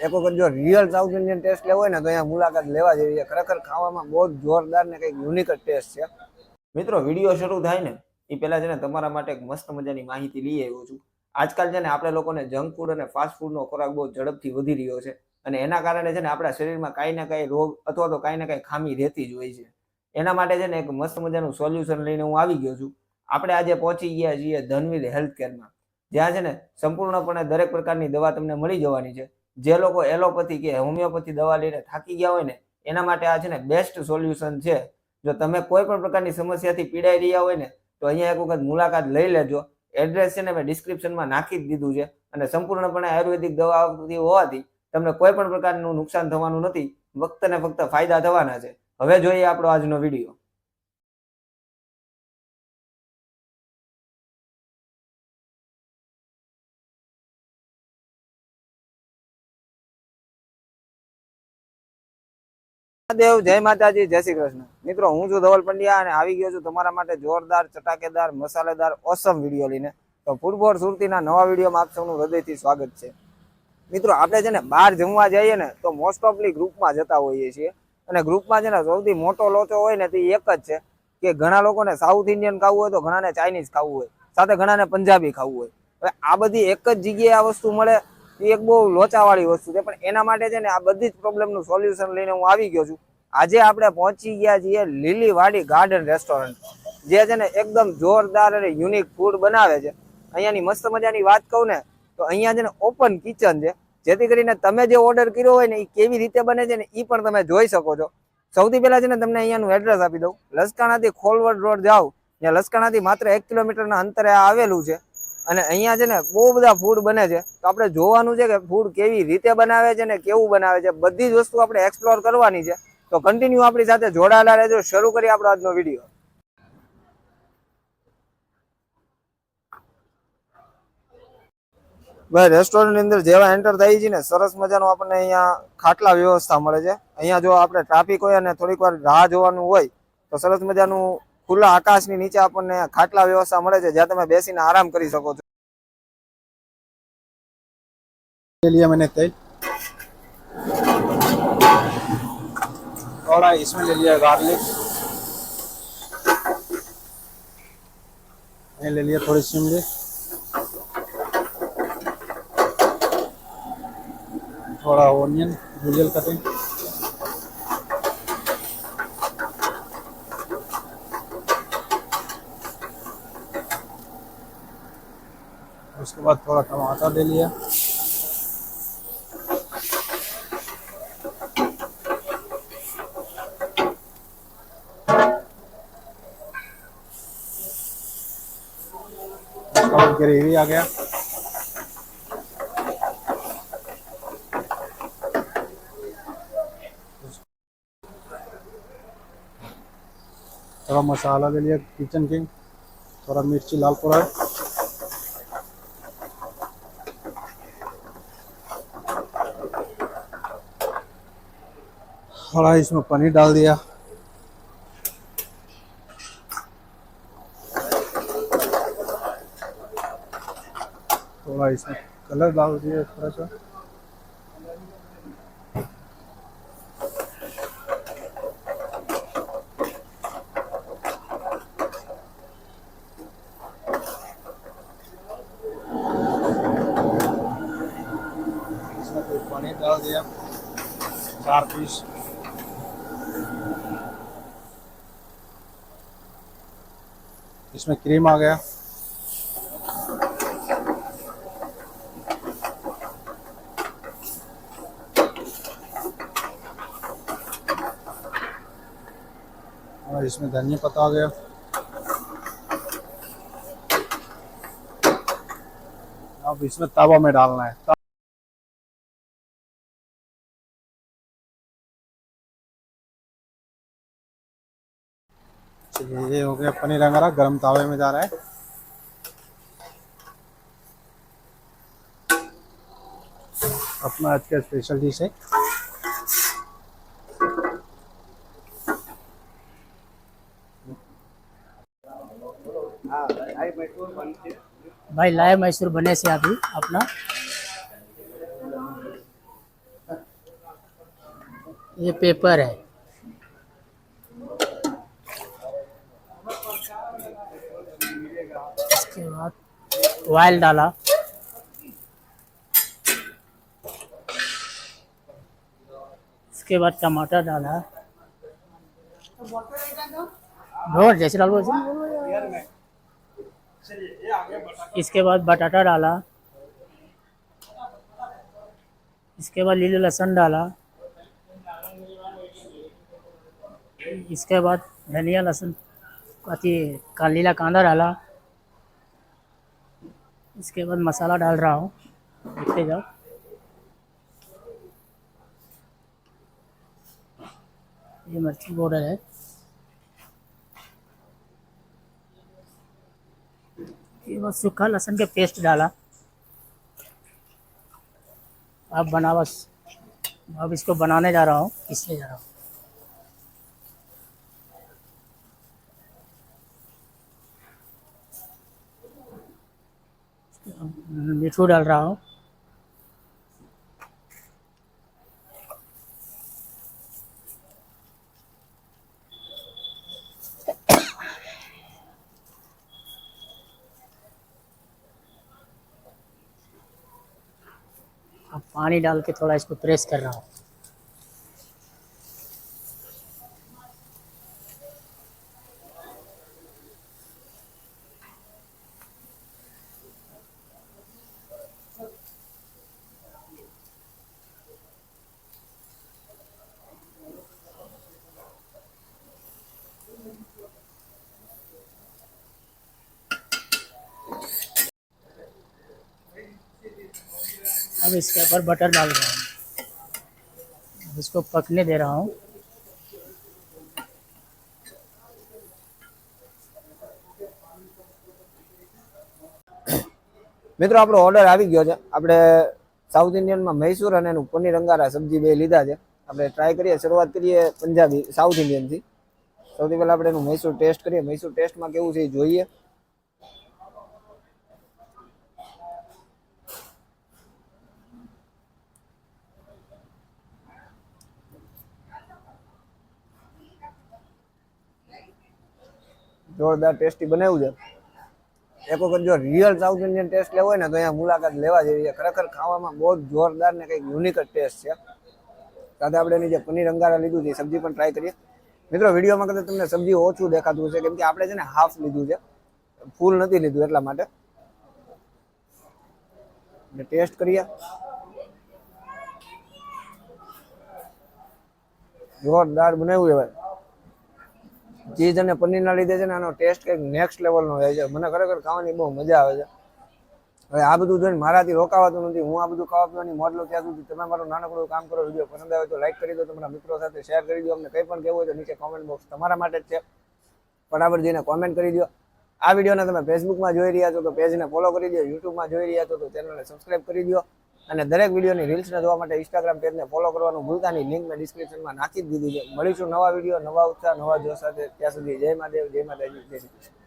એક વખત જો રિયલ સાઉથ ઇન્ડિયન ટેસ્ટ લેવો હોય ને, તો અહીંયા મુલાકાત લેવા જેવી છે. ખરેખર ખાવામાં બહુ જોરદાર ને કંઈક યુનિક ટેસ્ટ છે. મિત્રો વીડિયો શરૂ થાય ને, એ પહેલાં છે ને તમારા માટે એક મસ્ત મજાની માહિતી લઈ આવ્યો છું. આજકાલ છે ને આપણે લોકોને જંક ફૂડ અને ફાસ્ટ ફૂડનો ખોરાક બહુ ઝડપથી વધી રહ્યો છે અને એના કારણે છે ને આપણા શરીરમાં કાંઈ ને કાંઈ રોગ અથવા તો કાંઈ ને કાંઈ ખામી રહેતી જ હોય છે. એના માટે છે ને એક મસ્ત મજાનું સોલ્યુશન લઈને હું આવી ગયો છું. આપણે આજે પહોંચી ગયા છીએ ધનવીર હેલ્થ કેરમાં જ્યાં છે ને સંપૂર્ણપણે દરેક પ્રકારની દવા તમને મળી જવાની છે. જે લોકો એલોપેથી કે હોમિયોપેથી દવા લઈને થાકી ગયા હોય ને, એના માટે આ છે ને બેસ્ટ સોલ્યુશન છે. જો તમે કોઈ પણ પ્રકારની સમસ્યાથી પીડાઈ રહ્યા હોય ને, તો અહીંયા એક વખત મુલાકાત લઈ લેજો. એડ્રેસ છે ને મેં ડિસ્ક્રિપ્શનમાં નાખી જ દીધું છે. અને સંપૂર્ણપણે આયુર્વેદિક દવા હોવાથી તમને કોઈ પણ પ્રકારનું નુકસાન થવાનું નથી. ફક્ત ને ફક્ત ફાયદા થવાના છે. હવે જોઈએ આપણો આજનો વીડિયો. દેવ જય માતાજી, જય શ્રી કૃષ્ણ. મિત્રો, હું છું ધવલ પંડ્યા અને આવી ગયો છું તમારા માટે જોરદાર, ચટાકેદાર, મસાલેદાર ઓસમ વીડિયો લઈને. તો ફૂટબોલ સુરતીના નવા વિડીયોમાં આપ સૌનું હૃદયથી સ્વાગત છે. મિત્રો, આપણે છે ને બહાર જમવા જઈએ ને, તો મોસ્ટ ઓફલી ગ્રુપમાં જતા હોઈએ છીએ. અને ગ્રુપમાં છે ને સૌથી મોટો લોચો હોય ને, તે એક જ છે કે ઘણા લોકોને સાઉથ ઇન્ડિયન ખાવું હોય તો ઘણાને ચાઇનીઝ ખાવું હોય. સાથે ઘણાને પંજાબી ખાવું હોય. હવે આ બધી એક જ જગ્યાએ આ વસ્તુ મળે એ એક બહુ લોચાવાળી વસ્તુ છે. પણ એના માટે છે ને આ બધી જ પ્રોબ્લેમનું સોલ્યુશન લઈને હું આવી ગયો છું. આજે આપણે પહોંચી ગયા છીએ લીલીવાડી ગાર્ડન રેસ્ટોરન્ટ જે છે ને એકદમ જોરદાર અને યુનિક ફૂડ બનાવે છે. અહીંયાની મસ્ત મજાની વાત કહું ને, તો અહીંયા છે ને ઓપન કિચન છે. જેથી કરીને તમે જે ઓર્ડર કર્યો હોય ને એ કેવી રીતે બને છે ને એ પણ તમે જોઈ શકો છો. સૌથી પહેલાં છે ને તમને અહીંયાનું એડ્રેસ આપી દઉં. લસકાણાથી ખોલવડ રોડ જાઓ. ત્યાં લસકાણાથી માત્ર એક કિલોમીટરના અંતરે આવેલું છે. અને અહીંયા છે ને બહુ બધા ફૂડ બને છે. તો આપણે જોવાનું છે કે ફૂડ કેવી રીતે બનાવે છે ને કેવું બનાવે છે. બધી જ વસ્તુ આપણે એક્સપ્લોર કરવાની છે. તો કન્ટિન્યુ આપણી સાથે જોડાયેલા રહેજો. શરૂ કરીએ આપણો આજનો વીડિયો ભાઈ રેસ્ટોરન્ટની અંદર જેવા એન્ટર થઈ છે ને, સરસ મજાનું આપણને અહીંયા ખાટલા વ્યવસ્થા મળે છે. અહીંયા જો આપણે ટ્રાફિક હોય અને થોડીક વાર રાહ જોવાનું હોય, તો સરસ મજાનું ખુલ્લા આકાશની નીચે આપણને ખાટલા વ્યવસ્થા મળે છે જ્યાં તમે બેસીને આરામ કરી શકો છો ले लिया मैंने तेल थोड़ा इसमें ले लिया गार्लिक ये ले लिया थोड़ी शिमली थोड़ा ओनियन भुजल कटिंग बाद थोड़ा टमाटर ले लिया। बाद ग्रेवी आ गया। थोड़ा मसाला ले लिया किचन किंग थोड़ा मिर्ची लाल पाउडर थोड़ा इसमें पनीर डाल दिया। थोड़ा इसमें कलर डाल दिया थोड़ा सा। पनीर डाल दिया। चार पीस। इसमें क्रीम आ गया। और इसमें धनिया पत्ता आ गया। अब इसमें तवा में डालना है। चलिए ये हो गया पनीर अंगारा गर्म तावे में जा रहा है। अपना आज का स्पेशल डिश है। भाई, लाए मैसूर बने से अभी अपना। ये पेपर है। इसके बाद ऑयल डाला। इसके बाद टमाटर डाला। ढोर जैसे डालो इसके बाद बटाटा डाला। इसके बाद लीले लहसुन डाला। इसके बाद धनिया लहसुन। अति लीला कांदा डाला। इसके बाद मसाला डाल रहा हूँ। देखते जाओ। ये मिर्ची पाउडर है। ये बस सूखा लहसुन के पेस्ट डाला। अब बना बस। अब इसको बनाने जा रहा हूँ। इसलिए जा रहा हूँ। मिठू डाल रहा हूँ अब पानी डाल के थोड़ा इसको प्रेस कर रहा हूँ अब इसके ऊपर बटर डाल रहा हूँ अब इसको पकने दे रहा हूँ મિત્રો આપણો ઓર્ડર આવી ગયો છે આપણે સાઉથ ઇન્ડિયનમાં મૈસૂર અને એનું પનીર અંગારા સબ્જી બે લીધા છે આપણે ટ્રાય કરીએ શરૂઆત કરીએ પંજાબી સાઉથ ઇન્ડિયનથી સૌથી પહેલા આપણે એનું મૈસૂર ટેસ્ટ કરીએ મૈસૂર ટેસ્ટમાં કેવું છે એ જોઈએ જોરદાર ટેસ્ટી બનાવ્યું છે. એક વખત જો રિયલ સાઉથ ઇન્ડિયન ટેસ્ટ લેવો હોય ને, તો અહીંયા મુલાકાત લેવા જેવી છે. ખરેખર ખાવામાં બહુ જોરદાર ને કંઈક યુનિક જ ટેસ્ટ છે. સાથે આપણે એની જે પનીર અંગારા લીધું છે સબ્જી પણ ટ્રાય કરીએ. મિત્રો, વિડીયોમાં કદાચ તમને સબ્જી ઓછું દેખાતું હશે, કેમ કે આપણે છે ને હાફ લીધું છે. ફૂલ નથી લીધું એટલા માટે. ટેસ્ટ કરીએ. જોરદાર બનાવ્યું છે ભાઈ. ચીઝ અને પનીરના લીધે છે ને આનો ટેસ્ટ કંઈક નેક્સ્ટ લેવલનો હોય છે. મને ખરેખર ખાવાની બહુ મજા આવે છે. હવે આ બધું જોઈને મારાથી રોકાવાતું નથી. હું આ બધું ખાવા પીવાની મોજ લો ત્યાં સુધી. તમે મારું નાનકડું કામ કરો, વીડિયો પસંદ આવે તો લાઈક કરી દો, તમારા મિત્રો સાથે શેર કરી દો. અમને કંઈ પણ કહેવું હોય તો નીચે કોમેન્ટ બોક્સ તમારા માટે જ છે. બરાબર જઈને કોમેન્ટ કરી દો. આ વિડીયોને તમે ફેસબુકમાં જોઈ રહ્યા છો તો પેજને ફોલો કરી દો. યુટ્યુબમાં જોઈ રહ્યા છો તો ચેનલને સબસ્ક્રાઇબ કરી દો. અને દરેક વિડીયોની રીલ્સને જોવા માટે ઇન્સ્ટાગ્રામ પેજને ફોલો કરવાનું ભૂલતા નહીં. લિંક મેં ડિસ્ક્રિપ્શનમાં નાખી જ દીધી છે. મળીશું નવા વીડિયો, નવા ઉત્સાહ, નવા જોશ સાથે. ત્યાં સુધી જય મહાદેવ, જય માતાજી, જય શ્રી કૃષ્ણ.